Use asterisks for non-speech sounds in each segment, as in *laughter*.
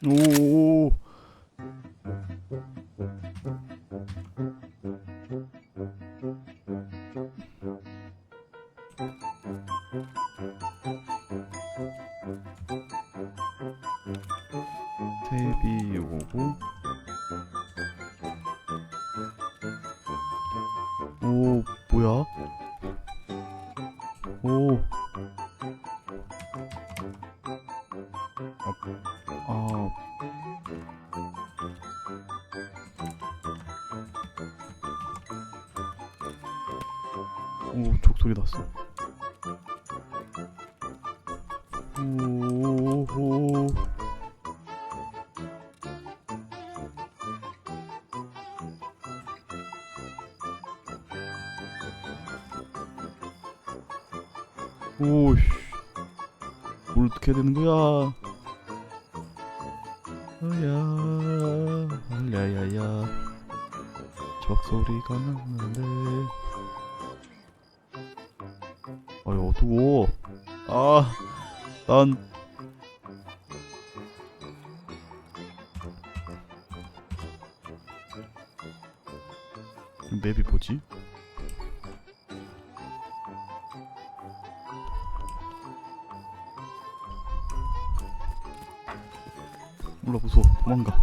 Uh. 소리 났어. 오, 오. 오씨. 뭘 어떻게 해야 되는 거야? 어야, 알야야야. 적 소리가 났는데. 아유 어두워 아, 난. 이 맵이 뭐지? 몰라 무서워. 도망가.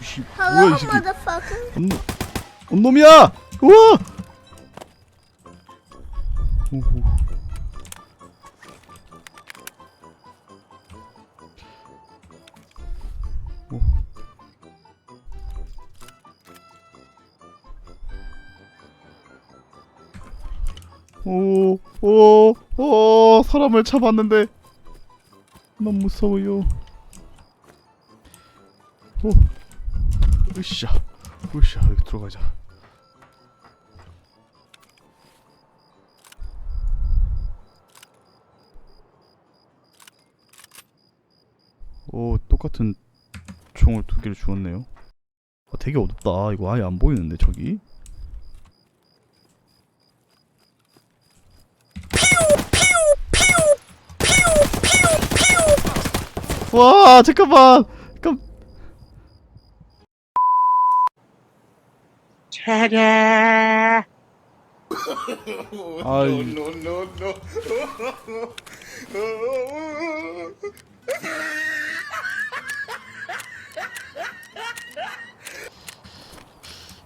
씨 뭐야 이 새끼. motherfucker. 온놈 온놈이야 우와 오호 오. 오, 오, 오, 사람을 잡았는데 너무 무서워요. 오, 으쌰, 으쌰, 여기 들어가자. 오, 똑같은 총을 두 개를 주었네요. 아, 되게 어둡다. 이거 아예 안 보이는데 저기. 와 잠깐만 깜 아이 *laughs*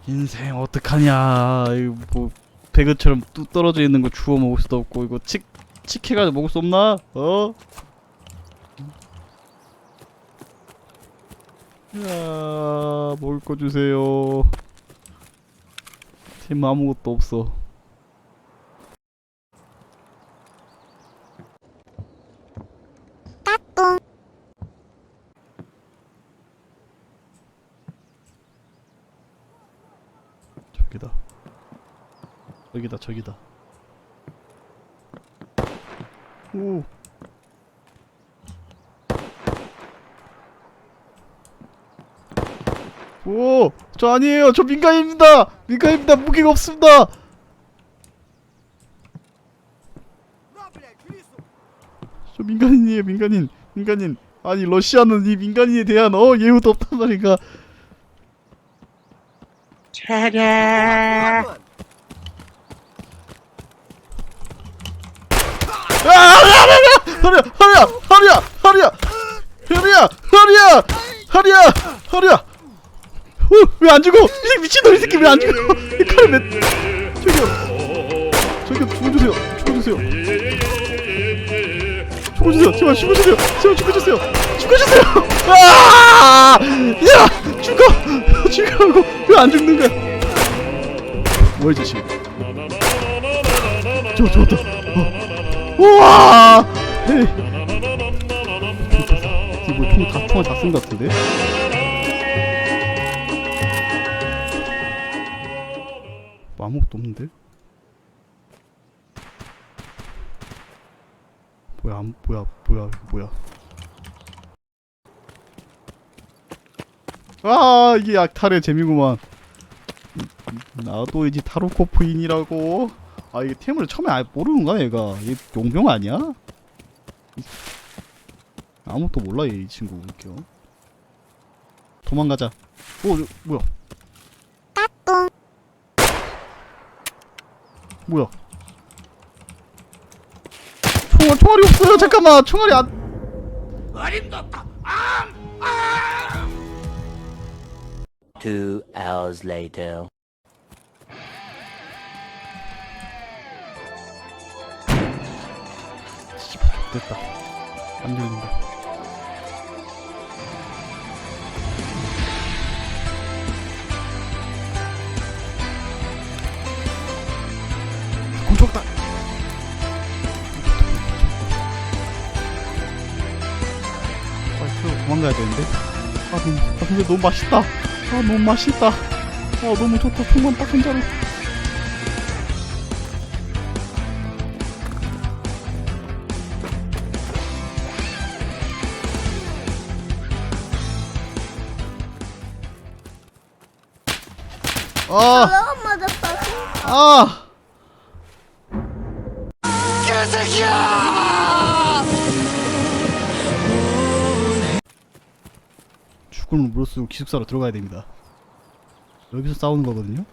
인생 어떡하냐 이거 뭐 배그처럼 뚝 떨어져 있는 거 주워 먹을 수도 없고 이거 칙 칙해가지고 먹을 수 없나? 어? 야 먹을 거 주세요 팀 아무것도 없어 저기다 여기다 저기다 오 오, 저 아니에요. 저 민간인입니다. 민간인입니다. 무기가 없습니다. 저 민간인이에요. 민간인. 민간인. 아니 러시아는 이 민간인에 대한 어 예우도 없단 말인가. 아, 허리야, 허리야, 허리야, 허리야, 허리야, 허리야, 허리야, 허리야. 어, 왜안 죽어? 이 미친놈 이 새끼 왜 안 죽어? 이 칼을 몇? 저기요, 저기요, 죽어주세요, 죽어주세요, 죽어주세요, 제발 죽어주세요, 제발 죽어주세요, 죽어주세요. 아, 야, 죽어, 죽으라고 왜 안 죽는 거야? 뭐야 이 자식? 저 저다. 어. 우와! 이거 총다 총을 다쓴 것 같은데? 뭐 아무것도 없는데? 뭐야 안, 뭐야 뭐야 뭐야 아 이게 약탈의 재미구만 나도 이제 타로코프인이라고 아 이게 템을 처음에 아예 모르는 거야 얘가? 얘 용병 아니야? 아무것도 몰라 얘 이 친구. 웃겨. 도망가자. 어 저, 뭐야? 뭐야? 총알 총알이 없어요. 잠깐만 총알이 안 Two hours later. 됐다. 안 열린다. 곤촉다 빨리 태워 도망가야 되는데? 아 너무 아 근데 너무 맛있다. 아 너무 맛있다. 아 너무 좋다. 총만 딱 한 자루 아 Hello, motherfucker. 아! 죽음을 무릅쓰고 기숙사로 들어가야 됩니다. 여기서 싸우는 거거든요.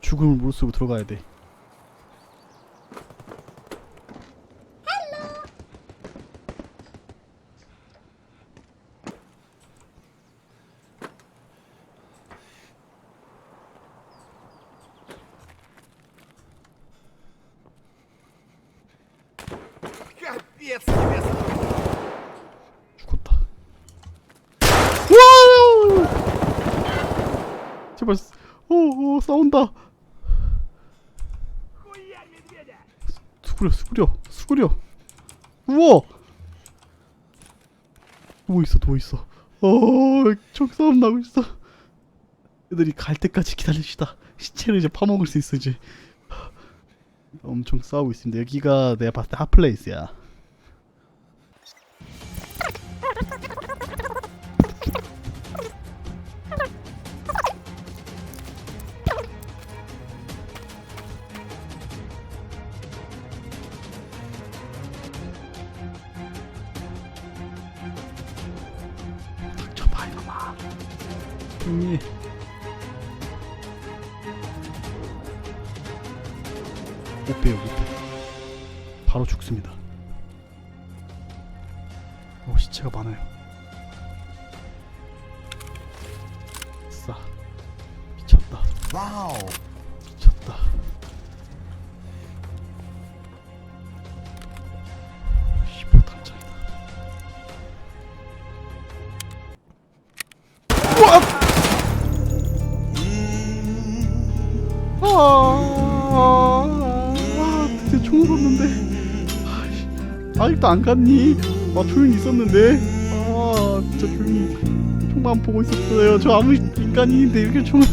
죽음을 무릅쓰고 들어가야 돼. 죽었다. 와우! 제발, 스- 오, 오, 싸운다. 수구려, 수구려, 수구려. 우와! 누워 있어, 누워 있어. 어, 총싸움 나고 있어. 애들이 갈 때까지 기다립시다. 시체를 이제 파먹을 수 있어 이제. 엄청 싸우고 있습니다. 여기가 내가 봤을 때 핫플레이스야. 형님. 못 빼요 못 빼. 바로 죽습니다. 오 시체가 많아요. 싸 미쳤다. 와우. 미쳤다. 우와! 아, 아, 드디어 총을 얻는데. 아이씨, 아직도 안 갔니? 아, 조용히 있었는데. 아, 진짜 조용히 총만 보고 있었어요. 저 아무 인간인데 이렇게 총을.